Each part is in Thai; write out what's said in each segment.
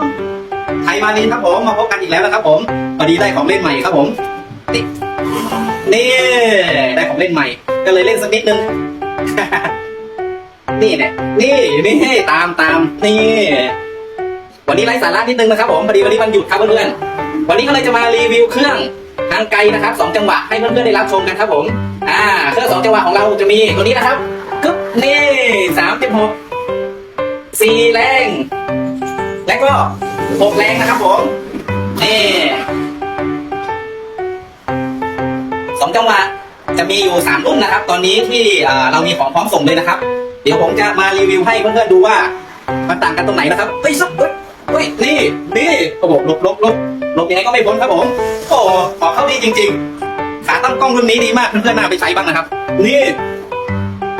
ผมไทยมาลินครับผมมาพบกันอีกแล้วนะครับผมพอดีได้ของเล่นใหม่ครับผมนี่นี่ได้ของเล่นใหม่ ก็เลยเล่นสักนิดนึงนี่เนี่ยนี่นี่ตามตามนี่ วันนี้ไร้สาระนิดนึงนะครับผมพอดีวันนี้วันหยุดครับเพื่อนๆวันนี้ก็เลยจะมารีวิวเครื่องทางไกลนะครับสองจังหวะให้เพื่อนๆได้รับชมกันครับผมอ่าเครื่องสองจังหวะของเราจะมีตัวนี้นะครับกึ๊บนี่สามจุดหกสี่แรง และก็หกแรงนะครับผมนี่สองจังหวะจะมีอยู่สามรุ่นนะครับ ตอนนี้ที่เรามีของพร้อมส่งเลยนะครับ เดี๋ยวผมจะมารีวิวให้เพื่อนๆดูว่า มันต่างกันตรงไหนนะครับเฮ้ยซับเฮ้ยเฮ้ยนี่นี่โอ้โหลบลบลบลบยังไงก็ไม่พ้นครับผมโอ้ขอเข้าดีจริง ๆ ขาตั้งกล้องรุ่นนี้ดีมากเพื่อนๆน่าไปใช้บ้างนะครับ นี่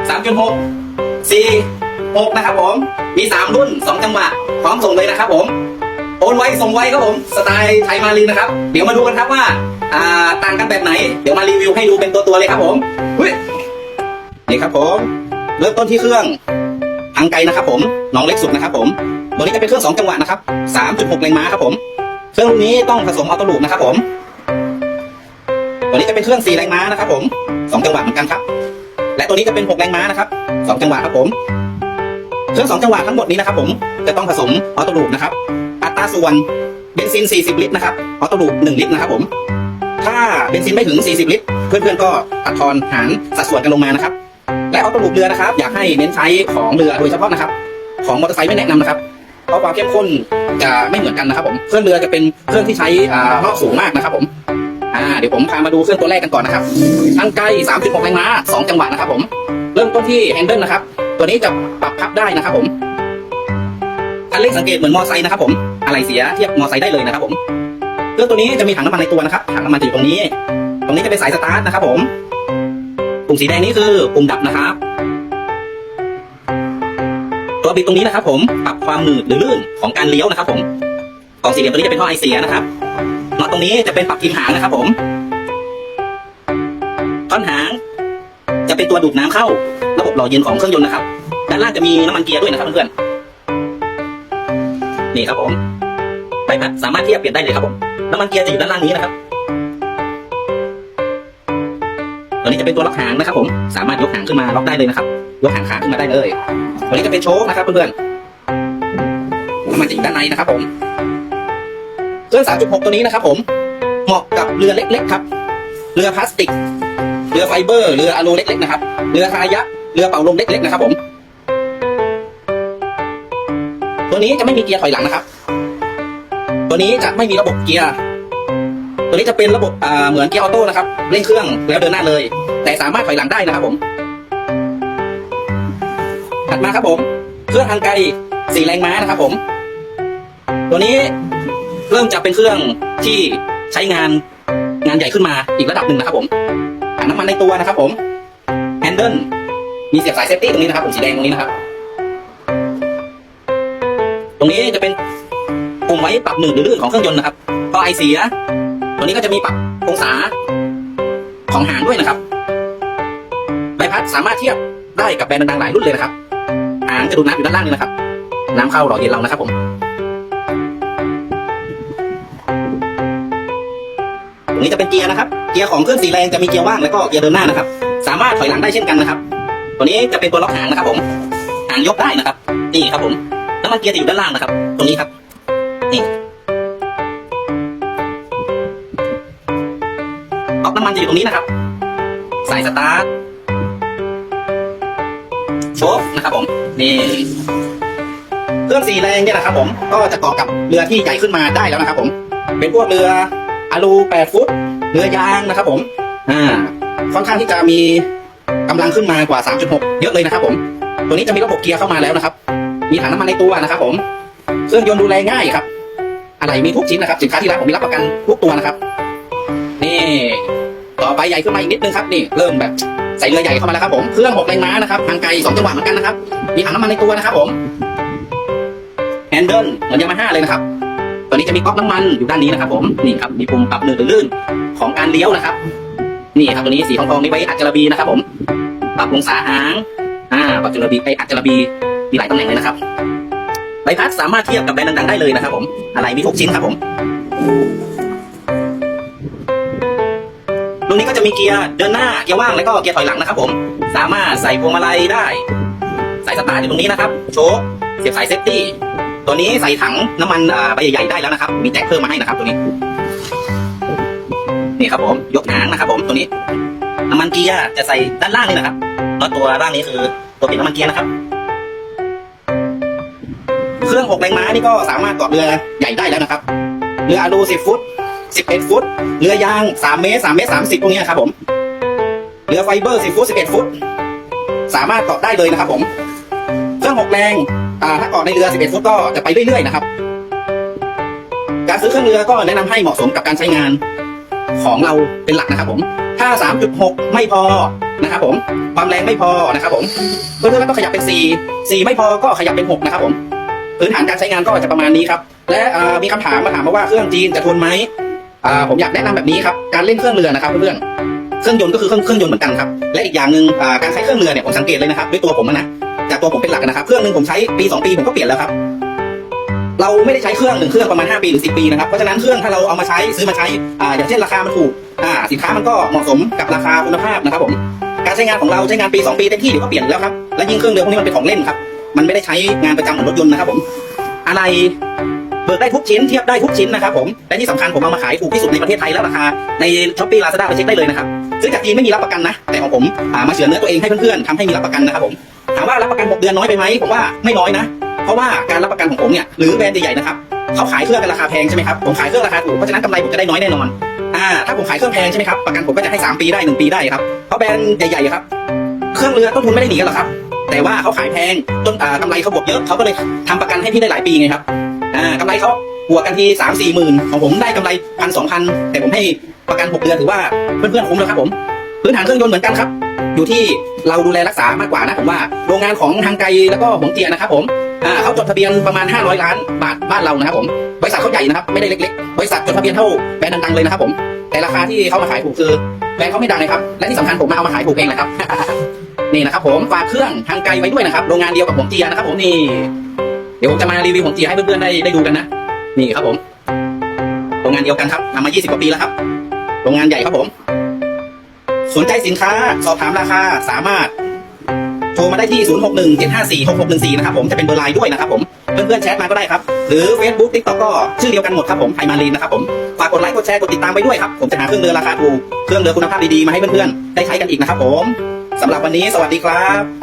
สามจุดหกสี่ หกนะครับผม มีสามรุ่นสองจังหวะพร้อมส่งเลยนะครับผม โอนไวส่งไวครับผม สไตล์ไทยมาลินนะครับ เดี๋ยวมาดูกันครับว่าอ่าต่างกันแบบไหน เดี๋ยวมารีวิวให้ดูเป็นตัวตัวเลยครับผมเฮ้ยนี่ครับผม เริ่มต้นที่เครื่องทางไกลนะครับผม น้องเล็กสุดนะครับผม ตัวนี้จะเป็นเครื่อง 2 จังหวะนะครับ 3.6 แรงม้าครับผม เครื่องรุ่นนี้ต้องผสมออโต้ลูปนะครับผม ตัวนี้จะเป็นเครื่อง4แรงม้านะครับผม 2 จังหวะเหมือนกันครับ และตัวนี้จะเป็น 6 แรงม้านะครับ 2 จังหวะครับผม เครื่อง2จังหวะทั้งหมดนี้นะครับผมจะต้องผสมออโตลูปนะครับอัตราส่วนเบนซิน 40 ลิตรนะครับออโตลูป1ลิตรนะครับผม ถ้าเบนซินไม่ถึง 40 ลิตร เพื่อนๆก็ตัดทอนหารสัดส่วนกันลงมานะครับ และออโตลูปเรือนะครับ อยากให้เน้นใช้ของเรือโดยเฉพาะนะครับ ของมอเตอร์ไซค์ไม่แนะนำนะครับเพราะความเข้มข้นจะไม่เหมือนกันนะครับผมเครื่องเรือจะเป็นเครื่องที่ใช้อ่ารอบสูงมากนะครับผมอ่าเดี๋ยวผมพามาดูเครื่องตัวแรกกันก่อนนะครับทางไกล3.6แรงม้า2จังหวะนะครับผม เริ่มต้นที่แฮนเดิลนะครับ ตัวนี้จะปรับพับได้นะครับผมคันเร่งสังเกตเหมือนมอไซค์นะครับผมอะไรเสียเทียบมอไซค์ได้เลยนะครับผมเครื่องตัวนี้จะมีถังน้ำมันในตัวนะครับถังน้ำมันอยู่ตรงนี้ ตรงนี้จะเป็นสายสตาร์ทนะครับผมปุ่มสีแดงนี้คือปุ่มดับนะครับ ตัวบิดตรงนี้นะครับ ผมปรับความหนืดหรือลื่นของการเลี้ยวนะครับ ผมกล่องสี่เหลี่ยมตัวนี้จะเป็นท่อไอเสียนะครับน็อตตรงนี้จะเป็นปรับทิมหางนะครับ ผมท่อนหาง จะเป็นตัวดูดน้ำเข้าร บบหล่อเย็นของเครื่องยนต์นะครับด้านล่างจะมีน้ำมันเกียร์ด้วยนะครับเพื่อนๆนี่ครับผมใบพัดสามารถเทียบเปลี่ยนได้เลยครับผมน้ำมันเกียร์จะอยู่ด้านล่างนี้นะครับตัวนี้จะเป็นตัวล็อกหางนะครับ ผมสามารถยกหางขึ้นมาล็อกได้เลยนะครับยกหางขาขึ้นมาได้เลยตัวนี้จะเป็นโชคนะครับเพื่อนๆมันจะอยู่ด้านในนะครับ ผมเครื่อง 3.6 ตัวนี้นะครับ ผมเหมาะกับเรือเล็กๆครับ เรือพลาสติก เรือไฟเบอร์ เรืออะโลเล็กๆนะครับ เรือคายัก เรือเป่าลมเล็กๆนะครับผม ตัวนี้จะไม่มีเกียร์ถอยหลังนะครับ ตัวนี้จะไม่มีระบบเกียร์ ตัวนี้จะเป็นระบบเหมือนเกียร์ออโต้นะครับ เร่งเครื่องแล้วเดินหน้าเลย แต่สามารถถอยหลังได้นะครับผม ถัดมาครับผม เครื่องทางไกลสี่แรงม้านะครับผม ตัวนี้เริ่มจะเป็นเครื่องที่ใช้งานงานใหญ่ขึ้นมาอีกระดับหนึ่งนะครับผมถังน้ำมันในตัวนะครับผมแฮนเดิล มีเสียบสายเซฟตี้ตรงนี้นะครับผมสีแดงตรงนี้นะครับ ตรงนี้จะเป็นปุ่มไว้ปรับหนืดหรือลื่นของเครื่องยนต์นะครับพอไอเสียตัวนี้ก็จะมีปรับองศาของหางด้วยนะครับใบพัดสามารถเทียบได้กับแบรนด์ดังๆหลายรุ่นเลยนะครับหางจะดูน้ำอยู่ด้านล่างนี่นะครับ น้ำเข้าหล่อเย็นเรานะครับผมตรงนี้จะเป็นเกียร์นะครับ เกียร์ของเครื่องสีแรงจะมีเกียร์ว่างแล้วก็เกียร์เดินหน้านะครับ สามารถถอยหลังได้เช่นกันนะครับ ตัวนี้จะเป็นตัวล็อกหางนะครับ ผมหางยกได้นะครับ นี่ครับ ผมน้ำมันเกียร์จะอยู่ด้านล่างนะครับ ตรงนี้ครับ นี่ออกน้ำมันจะอยู่ตรงนี้นะครับ สายสตาร์ทโชคนะครับผมนี่เครื่องสีแรงเนี่ยนะครับ ผมก็จะเกาะกับเรือที่ใหญ่ขึ้นมาได้แล้วนะครับ ผม เป็นพวกเรืออะลู8ฟุต เรือยางนะครับ ผม อ่าค่อนข้างที่จะมี กำลังขึ้นมากว่า 3.6 เยอะเลยนะครับผม ตัวนี้จะมีระบบเกียร์เข้ามาแล้วนะครับ มีถังน้ำมันในตัวนะครับผม เครื่องยนต์ดูแลง่ายครับ อะไรมีทุกชิ้นนะครับ สินค้าที่ร้านผมมีรับประกันทุกตัวนะครับ นี่ ต่อไปใหญ่ขึ้นมาอีกนิดนึงครับ นี่ เริ่มแบบใส่เรือใหญ่เข้ามาแล้วครับผม เครื่อง6แรงม้านะครับ ทางไกล2จังหวะเหมือนกันนะครับ มีถังน้ำมันในตัวนะครับผมแฮนเดิลเหมือนยามาฮ่าเลยนะครับ ตัวนี้จะมีก๊อกน้ำมันอยู่ด้านนี้นะครับ ผม นี่ครับ มีปุ่มปรับหนืดหรือลื่นของการเลี้ยวนะครับ นี่ครับตัวนี้สีทองทองๆนี่ไว้อัดจระบีนะครับผมปรับองศาหางอ่าปรับจระบีไออัดจระบีมีหลายตำแหน่งเลยนะครับใบพัดสามารถเทียบกับแบรนด์ดังๆได้เลยนะครับผมอะไรมีทุกชิ้นครับผมตรุ่นนี้ก็จะมีเกียร์เดินหน้าเกียร์ว่างแล้วก็เกียร์ถอยหลังนะครับผม สามารถใส่พวงมาลัยได้สายสตาร์ทอยู่ตรงนี้นะครับ โชว์เสียบสายเซฟตี้ตัวนี้ใส่ถังน้ำมันใบใหญ่ๆได้แล้วนะครับ มีแจ็คเพิ่มมาให้นะครับตัวนี้ นี่ครับผมยกหางนะครับ ผมตัวนี้น้ำมันเกียร์จะใส่ด้านล่างนี่นะครับแล้วตัวล่างนี้คือตัวปิดน้ำมันเกียร์นะครับ เครื่อง6แรงม้านี่ก็สามารถเกาะเรือใหญ่ได้แล้วนะครับเรืออลู10ฟุต11ฟุตเรือยาง3เมตร3เมตร30พวกนี้ครับผมเรือไฟเบอร์10ฟุต11ฟุต สามารถเกาะได้เลยนะครับ ผม เครื่อง6แรงถ้าเกาะในเรือ11ฟุตก็จะไปเรื่อยๆนะครับ การซื้อเครื่องเรือก็แนะนำให้เหมาะสมกับการใช้งาน ของเราเป็นหลักนะครับผม ถ้า 3.6 ไม่พอนะครับผม ความแรงไม่พอนะครับผมเพื่อนๆก็ขยับเป็น 4 4 ไม่พอก็ขยับเป็น 6 นะครับผมพื้นฐานการใช้งานก็จะประมาณนี้ครับ และมีคำถามมาถามมาว่าเครื่องจีนจะทนไหมผมอยากแนะนำแบบนี้ครับ การเล่นเครื่องเรือนะครับเพื่อนๆ เครื่องยนต์ก็คือเครื่องเครื่องยนต์เหมือนกันครับ และอีกอย่างหนึ่งการใช้เครื่องเรือเนี่ยผมสังเกตเลยนะครับด้วยตัวผมนะจากตัวผมเป็นหลักนะครับ เครื่องหนึ่งผมใช้ปีสองปีผมก็เปลี่ยนแล้วครับ เราไม่ได้ใช้เครื่องหนึ่งเครื่องประมาณ 5 ปีหรือ 10 ปีนะครับ เพราะฉะนั้นเครื่องถ้าเราเอามาใช้ซื้อมาใช้อ่าอย่างเช่นราคามันถูกอ่าสินค้ามันก็เหมาะสมกับราคาคุณภาพนะครับผมการใช้งานของเราใช้งานปี 2 ปีเต็มที่เดี๋ยวก็เปลี่ยนแล้วครับและยิ่งเครื่องเรือพวกนี้มันเป็นของเล่นครับ มันไม่ได้ใช้งานประจำเหมือนรถยนต์นะครับผมอะไรเบิกได้ทุกชิ้นเทียบได้ทุกชิ้นนะครับผมและที่สำคัญผมเอามาขายถูกที่สุดในประเทศไทยแล้วราคาในช้อปปี้ลาซาด้าไปเช็คได้เลยนะครับซื้อจากจีนไม่มีรับประกันนะ แต่ของผมมาเฉือนเนื้อตัวเองให้เพื่อนๆทำให้มีรับประกันนะครับผมถามว่ารับประกัน 6 เดือนน้อยไปไหมผมว่าไม่น้อยนะ เพราะว่าการรับประกันของผมเนี่ยหรือแบรนด์ใหญ่ๆนะครับเขาขายเครื่องกันราคาแพงใช่ไหมครับผมขายเครื่องราคาถูกเพราะฉะนั้นกำไรผมจะได้น้อยแน่นอนอ่าถ้าผมขายเครื่องแพงใช่ไหมครับประกันผมก็จะให้ 3 ปีได้ 1 ปีได้ครับเพราะแบรนด์ใหญ่ๆครับเครื่องเรือต้นทุนไม่ได้หนีกันหรอกครับ แต่ว่าเขาขายแพงต้นอ่ากำไรเขาบวกเยอะเขาก็เลยทำประกันให้พี่ได้หลายปีไงครับอ่ากำไรเขาบวกกันทีสามสี่หมื่นของผมได้กำไรพันสองพันแต่ผมให้ประกันหกเดือนถือว่าเพื่อนๆคุ้มแล้วครับผมพื้นฐานเครื่องยนต์เหมือนกันครับ อยู่ที่เราดูแลรักษามากกว่านะผมว่าโรงงานของทางไกลแล้วก็หงเจียนะครับผมอ่าเขาจดทะเบียนประมาณ 500 ล้านบาทบ้านเรานะครับผมบริษัทเขาใหญ่นะครับไม่ได้เล็กๆ บริษัทจดทะเบียนเท่าแบรนด์ดังๆเลยนะครับผมแต่ราคาที่เขามาขายถูกคือแบรนด์เขาไม่ดังเลยครับและที่สำคัญผมมาเอามาขายถูกเองแหละครับนี่นะครับผมฝากเครื่องทางไกลไว้ด้วยนะครับโรงงานเดียวกับหงเจียนะครับผมนี่เดี๋ยวผมจะมารีวิวหงเจียให้เพื่อนๆได้ได้ดูกันนะนี่ครับผมโรงงานเดียวกันครับทำมา 20 กว่าปีแล้วครับ โรงงานใหญ่ครับผม สนใจสินค้าสอบถามราคาสามารถโทรมาได้ที่ 0617546614 นะครับผมจะเป็นเบอร์ไลน์ด้วยนะครับผมเพื่อนๆแชทมาก็ได้ครับ หรือ Facebook TikTok ก็ชื่อเดียวกันหมดครับผมไทมารีนนะครับผมฝากกดไลค์กดแชร์กดติดตามไปด้วยครับ ผมจะหาเครื่องเรือราคาถูกเครื่องเรือคุณภาพดีๆมาให้เพื่อนๆได้ใช้กันอีกนะครับผมสำหรับวันนี้สวัสดีครับ